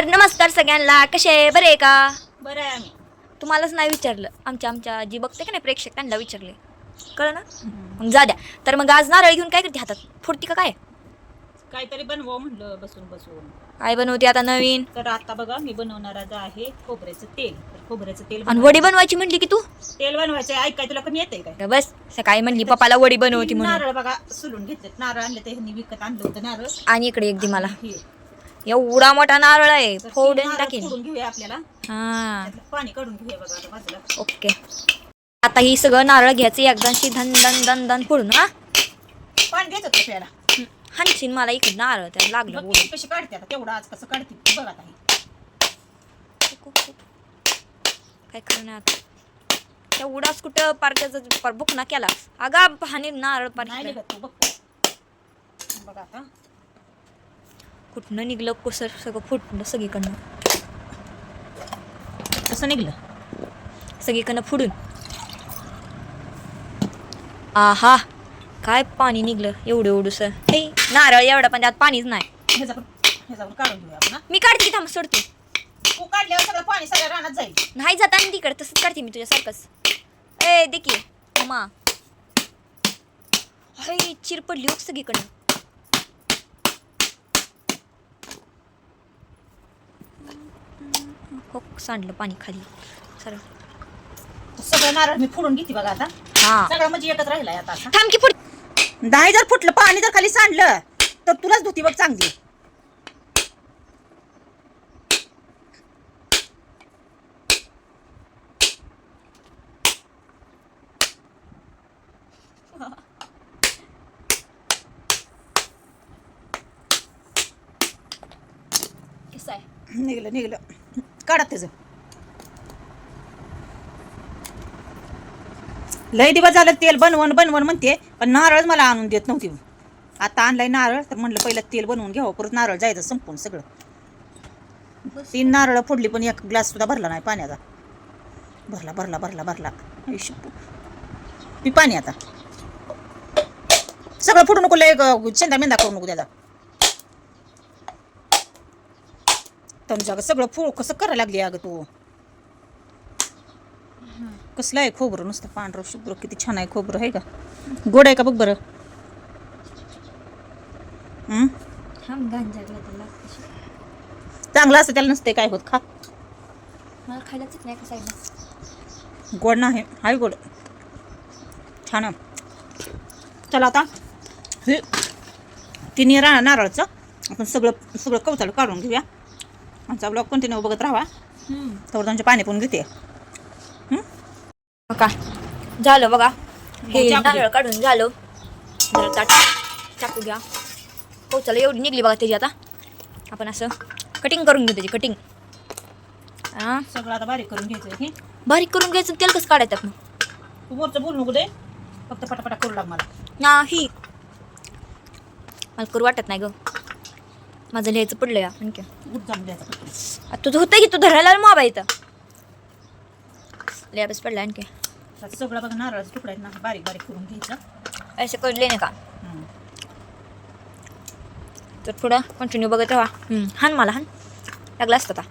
तर नमस्कार सगळ्यांना. कसे आहे? बरे आहे का? बरं आहे आम्ही. तुम्हालाच नाही विचारलं. आमच्या आमच्या जी बघते का नाही? प्रेक्षक त्यांना विचारले. कळ ना? मग जा द्या. तर मग आज नारळ घेऊन काय करते हातात? फुटती का काय? काहीतरी बनवा म्हणलं बसून बसून. काय बनवते आता नवीन? तर आता बघा मी बनवणार आज आहे खोबऱ्याचं तेल. तर खोबऱ्याचं तेल आणि. वडी बनवायची म्हणली की तू? तेल बनवायचं आहे. ऐकाय तुला कमी येते काय? बस सकाळी म्हणली पप्पाला वडी बनवती म्हणून. नारळ बघा सुलून घेतलेत. नारळ आणले ते ह्यांनी विकत आणलं होतं नारळ. आणि इकडे एक दे मला. हे. एवढा मोठा नारळ आहे. फोडून टाकेन. फोडून घेऊया आपल्याला. हा. त्यातलं पाणी काढून घेऊया बघा आता बाजूला ओके. आता ही सगळं नारळ घ्यायचं. एकदाशी धन धन धन धन फोडून हा. पाणी द्यायचं होतं प्यायला. हानशीन मला इकडं नारळ त्याला लागलं बघ ओढून. ती कशी काढते आता. तेवढं आज कसं काढते ती बघा आता हे. काय करणार एवढाच कुठं पार्काचा पार बुकना केला. अगा हानी नारळ नाही पार निघत तू बघ. बघा आता. कुठनं निघलं कसं सगळं फुटलं सगळीकडनं. कसं निघलं? सगळीकडनं फुडून. आहा काय पाणी निघलं एवढं एवढंस? हे नारळ एवढं पण त्यात पाणीच नाही. ह्याचा पण ह्याचा पण काढून घेऊया आपण हा. मी काढते की थांब सोडते. तू काढल्यावर सगळं पाणी सगळ्या रानात जाईल. नाही जाता आणि तिकडे तसंच काढते मी तुझ्यासारखंच. ए देखी मम्मा हाय चिर पडली सगळीकडनं. हो सांडलं पाणी खाली. सर सगळं नारळ मी फोडून घेते बघा आता. हा. सगळं म्हणजे एकच राहिलाय आता असा. थांब की फुट नाही जर फुटलं पाणी जर खाली सांडलं तर तुलाच धुती बघ चांगली. कसं आहे. निघलं निघलं. काढा त्याचं. लय दिवस झालं तेल बनवून बनवून म्हणते पण नारळ मला आणून देत नव्हती. आता आणलाय नारळ तर म्हणलं पहिलं तेल बनवून घ्यावं परत नारळ जायचं संपून सगळं. तीन नारळ फोडली पण एक ग्लास सुद्धा भरला नाही पाण्याचा. भरला भरला भरला भरला. पी पाणी आता. सगळं फोडू नको लय चेंदा मेंदा करू नको त्याचा. तुमच्या अगं सगळं फुळ कसं करायला लागली अगं तू? कसलं आहे खोबरं? नुसतं पांढरं शुभ्र किती छान आहे खोबरं आहे का? गोड आहे का बघ बरं? चांगलं असतं त्याला नसते काय होत खा. गोड नाही हाय गोड. छान. चला आता. हे तिन्ही रा नारळाचं. आपण सगळं सगळं कवचाल काढून घेऊया. आमचा ब्लॉग कंटिन्यू बघत राहा. तर तुमचे पाणी पण घेते. का झालं बघा. हे नारळ काढून झालं. ताट चाकू घ्या. हो चला एवढी निघली बघा त्याची आता. आपण असं कटिंग करून घेऊ त्याची कटिंग हां? सगळं आता बारीक करून घ्यायचं हे बारीक करून घ्यायचं तेल कसं काढायचं आपण? तू बोलू नको दे फक्त पटापटा करू लाग मला. नाही. मला करू वाटत नाही ग. माझं लिहायचं पडलं या. आणखी. तुझं होतं की तू धरायला मोबाईल इथं? लिहाबस पडला आणखी. तर सगळं बघा नारळाचा तुकडा आहेत ना बारीक बारीक करून घ्यायचं. असं करले नाही का. तर थोडं कंटिन्यू बघत राहा. हान मला हान. लागला असतं आता.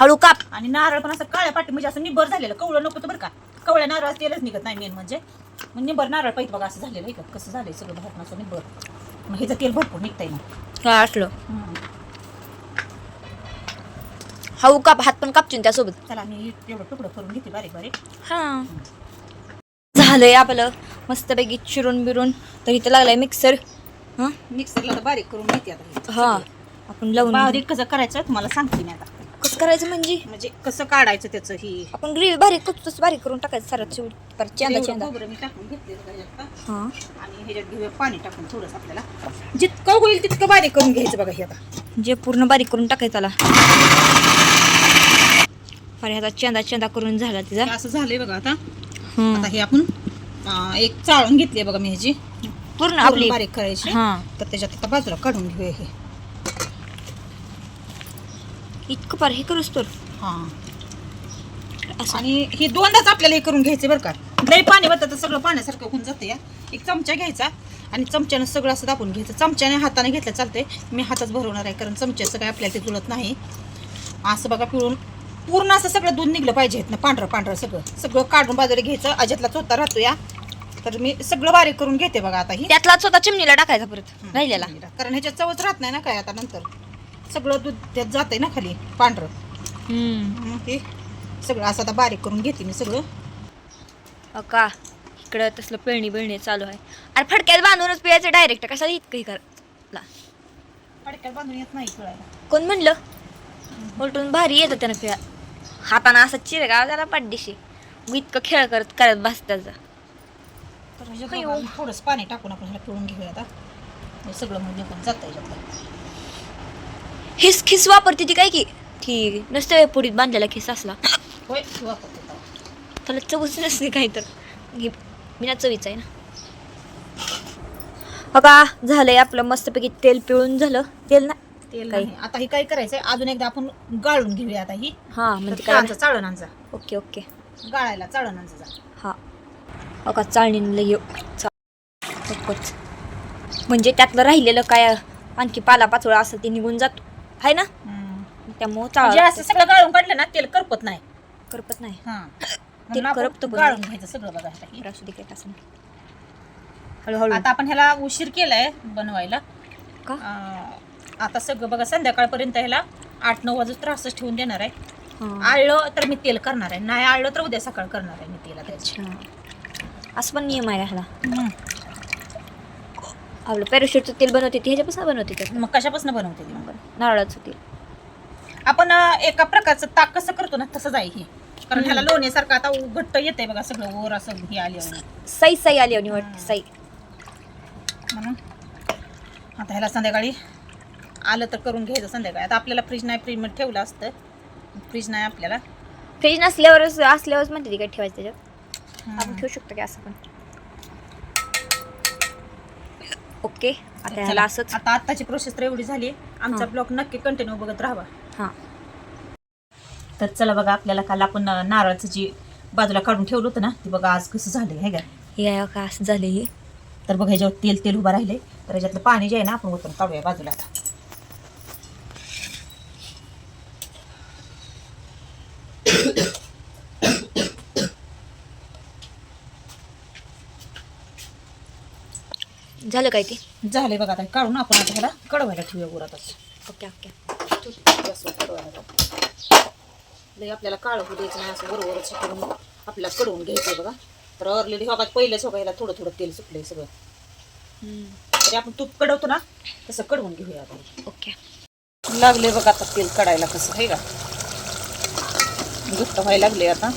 हळू काप. आणि नारळ पण असं काळ्या पाठी म्हणजे असं निबर झालेलं. कवळं नको तर बरं का. कवळ्या नारळ तेलच निघत नाही मेन म्हणजे. मग निबर नारळ पाहिजे बघा असं झालेलं आहे का? कसं झालंय सगळं असं निबर. मग ह्याचं तेल भरपूर निघतंय मग. असलं. हं. काप हात पण कापचून त्यासोबत. चला मी एवढं तुकडं करून घेते बारीक बारीक. हा. झालंय आपलं. मस्तपैकी चिरून बिरून. तर इथं लागलाय मिक्सर हां? मिक्सरला बारीक करून घेते आता हे. हा. आपण लावून बारीक कसं करायचं तुम्हाला सांगते मी आता. कसं करायचं म्हणजे? म्हणजे कसं काढायचं त्याचं ही? आपण ग्रेव्ही बारीक करतो तसं बारीक करून टाकायचं सरत शेवट परत चेंदा चेंदा खोबरं मी टाकून घेतलेलं त्याच्यात आता. हां. आणि ह्याच्यात घेऊया पाणी टाकून थोडंसं आपल्याला. जितकं होईल तितकं बारीक करून घ्यायचं बघा हे आता. जे पूर्ण बारीक करून टाकायचं त्याला. अरे ह्याचा चेंदा चेंदा करून झाला तिचा. असं झालंय बघा आता. आता हे आपण अं, एक चाळून घेतली बघा मी ह्याची. पूर्ण पूर्ण आपली. बारीक करायची. हा. तर त्याच्यात आता बाजूला काढून घेऊया हे. इतकं पार हे करूस तर. हा. असं. आणि हे दोनदाच आपल्याला हे करून घ्यायचे बरं का. लई पाणी होतं तर सगळं पाण्यासारखं होऊन जातं या. एक चमचा घ्यायचा आणि चमच्यानं सगळं असं दाबून घ्यायचं. चमच्याने हाताने घेतलं चालतंय. मी हातच भरवणार आहे कारण चमच्याचं काय आपल्याला ते जुळत नाही. असं बघा पिळून. पूर्ण असं सगळं दूध निघलं पाहिजे ना पांढरं पांढरं सगळं. सगळं काढून बाजूला घ्यायचं. अजतला चोथा राहतो या. तर मी सगळं बारीक करून घेते बघा आता ही. त्यातला स्वतः चिमणीला टाकायचा परत. राहिलेला. कारण ह्याच्यात चवच राहत नाही ना काय आता नंतर. सगळं दूध त्यात जाते ना खाली पांढरं. हम्म. मग हे सगळं असं आता बारीक करून घेते मी सगळं. का? इकडं तसलं पिळणी बिळणी चालू आहे. अरे फडक्यात बांधूनच पिळायचं डायरेक्ट कशाला इतकं हे करला फडक्यात बांधून येत नाही कोण म्हणलं? उलटून भारी येतं त्यानं पिळा हातानं असं चिरगाव त्याला पाड्डीशी मग इतकं खेळ करत करत बस त्याचा तर ह्याच्यात अयो. बघा, थोडंसं पाणी टाकून आपण ह्याला पिळून घेऊया आता. हे सगळं म्हणजे पण जातं हिस खिस वापरते ती काय की? ती नसते पुढीत बांधलेला खिस असला. होय हे वापरते. त्याला चवच नसते काही तर हे बिना चवीचं आहे ना. बघा झालंय आपलं मस्तपैकी तेल पिळून झालं. तेल ना? तेल काही? नाही. आता ही काय करायचंय? अजून एकदा आपण गाळून घेऊया आता ही. हा म्हणजे काय? कांचा चाळणांचा ओके ओके. गाळायला चाळणांचा जा. हा. बघा चाळणीला येऊ म्हणजे त्यातलं राहिलेलं काय आणखी पाला पाचोळा असं ते निघून जातो. आहे ना? त्यामुळं म्हणजे चाळ असं सगळं गाळून काढलं ना तेल करपत नाही. करपत नाही. हा. म्हणून आपण करपतं पण गाळून. घ्यायचं सगळं बघा आता हे. असू दे काय असं हळूहळू. आता आपण ह्याला उशीर केलाय बनवायला. का? अं, आता सगळं बघा संध्याकाळपर्यंत ह्याला आठ नऊ वाजता त्रासच ठेवून देणार आहे. हा. आळलं तर मी तेल करणार आहे. नाही आळलं तर उद्या सकाळ करणार आहे मी तेल. अच्छा. असं पण नियम आहे ह्याला. हम्म. आपलं पॅराशूटचं तेल बनवते ते. ह्याच्यापासून बनवते त्यात मग कशापासून बनवते ती मग? नारळाचं तेल आपण अं, एका प्रकारचं ताक कसं करतो ना तसंच आहे हे. कारण ह्याला लोण्यासारखं आता उ- घट्ट येते बघा सगळं वर असं हे आले साई साई आली आणि वाटते साई. म्हणून आता ह्याला संध्याकाळी आलं तर करून घ्यायचं संध्याकाळी. आता आपल्याला फ्रीज नाही फ्रीजमध्ये ठेवलं असतं. फ्रीज नाही आपल्याला. फ्रीज नसल्यावरच असल्यावरच म्हणते ती काय ठेवायचं त्याच्यात? आपण ठेवू शकतो की असं पण. ओके आता ह्याला असंच. आता आत्ताची प्रोसेस तर एवढी झाली आमचा. ब्लॉग नक्की कंटिन्यू बघत राहावा. हां. तर चला बघा आपल्याला काल आपण अं, नारळाचं जी बाजूला काढून ठेवलं होतं ना ते बघा आज कसं झालं हे का? हे आहे का असं झालं हे? तर बघा ह्याच्यावर तेल तेल उभं राहिले तर ह्याच्यातलं पाणी जे आहे ना आपण ओतून काढूया बाजूला आता. झालं काय ते? झाले बघा आता काढून आपण आता ह्याला कडवायला ठेवूया गुरातच. Okay okay. लई आपल्याला काळं होऊ द्यायचं नाही असं बरोबरच करून आपल्याला कडवून घ्यायचं बघा. तर ऑलरेडी हवा पहिल्याच बघा ह्याला थोडं थोडं तेल सुटलंय सगळं. तरी आपण तूप कडवतो ना तसं कडवून घेऊया आता ओके. लागले बघा आता तेल कडायला कसं आहे का? घट्ट व्हायला लागले आता.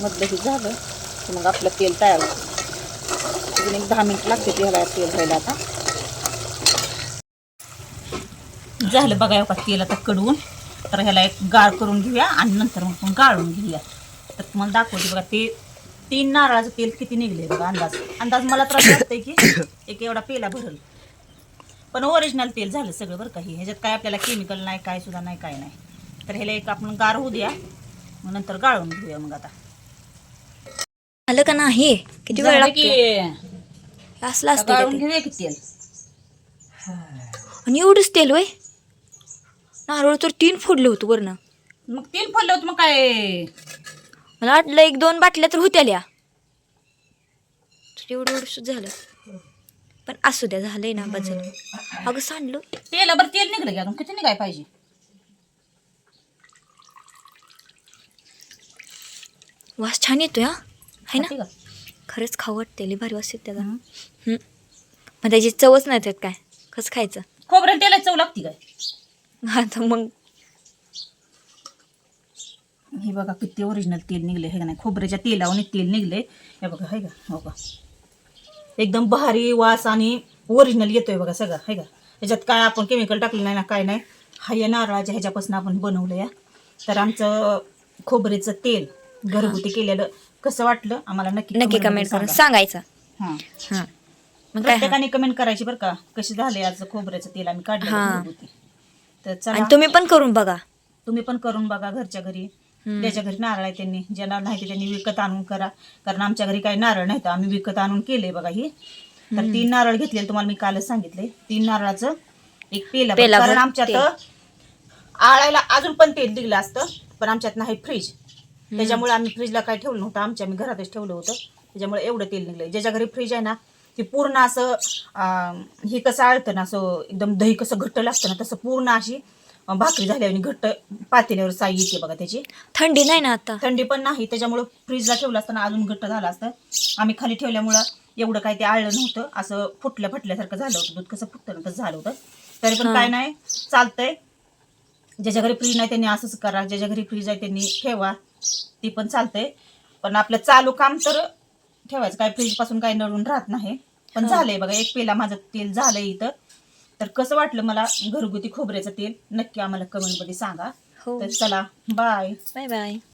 मधलं हे झालं की मग आपलं तेल तयार होतं. अजून एक दहा मिनिट लागते ह्याला तेल व्हायला आता. झालं बघा का तेल आता कडवून तर ह्याला एक गाळ करून घेऊया आणि नंतर मग आपण गाळून घेऊया. तर तुम्हाला दाखवते बघा ते तीन नारळाचं तेल किती निघले बघा अंदाज. अंदाज मला तर असं वाटतंय की एक एवढा पेला भरल. पण ओरिजिनल तेल झालं सगळं बरं का हे. ह्याच्यात काय आपल्याला केमिकल नाही काय सुद्धा नाही काय नाही. तर ह्याला एक आपण गार होऊ द्या. मग नंतर गाळून घेऊया मग आता. झालं का नाही? किती वेळ झालं लागतो की. असलं असतं का गाळून ते? घेऊया की तेल? आणि एवढंच तेल वय नारळ तर तीन फोडलं होतं वरनं. मग तेल फुललं होतं मग काय? मला वाटलं एक दोन बाटल्या तर होत्या ल्या. तर एवढं एवढं झालं. पण असू द्या झालंय ना बस झालं अगं सांडलं. तेलावर तेल निघलं की अजून. किती निघाय पाहिजे? वास छान येतोय हा? है ना. खरंच खाऊ वाटते लई भारी हं. हं. मग त्याची चवच नाही त्यात काय? कसं खायचं? खोबऱ्याला तेलाची चव लागती काय? आता मग हे बघा किती ओरिजिनल तेल निघले हे का नाही? खोबऱ्याच्या तेलावर तेल निघले हे बघा हे का? हो का? एकदम भारी वास आणि ओरिजिनल येतोय बघा सगळं हे का? ह्याच्यात काय आपण केमिकल टाकलं नाही ना काय नाही. हा या नारळाच्या ह्याच्यापासून आपण बनवलं या तर आमचं खोबरेचं तेल घरगुती केलेलं कसं वाटलं? आम्हाला नक्की नक्की कमेंट करून सांगा. सांगायचं. हां. हां. मग काय? प्रत्येकाने कमेंट करायची बरं का. कशी झाले आज खोबऱ्याचं तेल? आम्ही काढलं हां. तर आणि चला तुम्ही पण करून बघा. तुम्ही पण करून बघा घरच्या घरी. हम्म. ज्याच्या घरी नारळ आहे त्यांनी. ज्यांना नाही ते त्यांनी विकत आणून करा. कारण आमच्या घरी काही नारळ नाही तर आम्ही विकत आणून केले बघा ही. तर तीन नारळ घेतलेले तुम्हाला मी कालच सांगितले तीन नारळाचं एक पेला कारण आमच्यात तेल. आळायला अजून पण तेल दिलं असतं पण आमच्यात नाही फ्रीज. त्याच्यामुळे आम्ही फ्रीजला काय ठेवलं नव्हतं आमच्या आम्ही घरातच ठेवलं होतं. त्याच्यामुळे एवढं तेल निघलं ज्याच्या घरी फ्रीज आहे ना ते पूर्ण असं हे कसं आळतं ना असं एकदम दही कसं घट्ट लागतं ना तसं पूर्ण अशी भाकरी आणि घट्ट पातेल्यावर साई येते बघा त्याची. थंडी नाही ना आता? थंडी पण नाही. त्याच्यामुळं फ्रीजला ठेवलं असताना अजून घट्ट झालं असतं. आम्ही खाली ठेवल्यामुळं एवढं काय ते आळलं नव्हतं. असं फुटल्या फुटल्यासारखं झालं होतं. दूध कसं फुटतं ना तसं झालं होतं. तरी पण. काय नाही चालतंय. ज्याच्या घरी फ्रीज नाही त्यांनी असंच करा. ज्याच्या घरी फ्रीज आहे त्यांनी ठेवा. ती पण चालतंय. पण आपलं चालू काम तर ठेवायचं. काय फ्रीजपासून काही नळून राहत नाही. पण हा. झालंय बघा एक पेला माझं तेल झालंय इथं. तर कसं वाटलं मला घरगुती खोबऱ्याचं तेल? नक्की आम्हाला कमेंटमध्ये सांगा. हो. तर चला बाय बाय बाय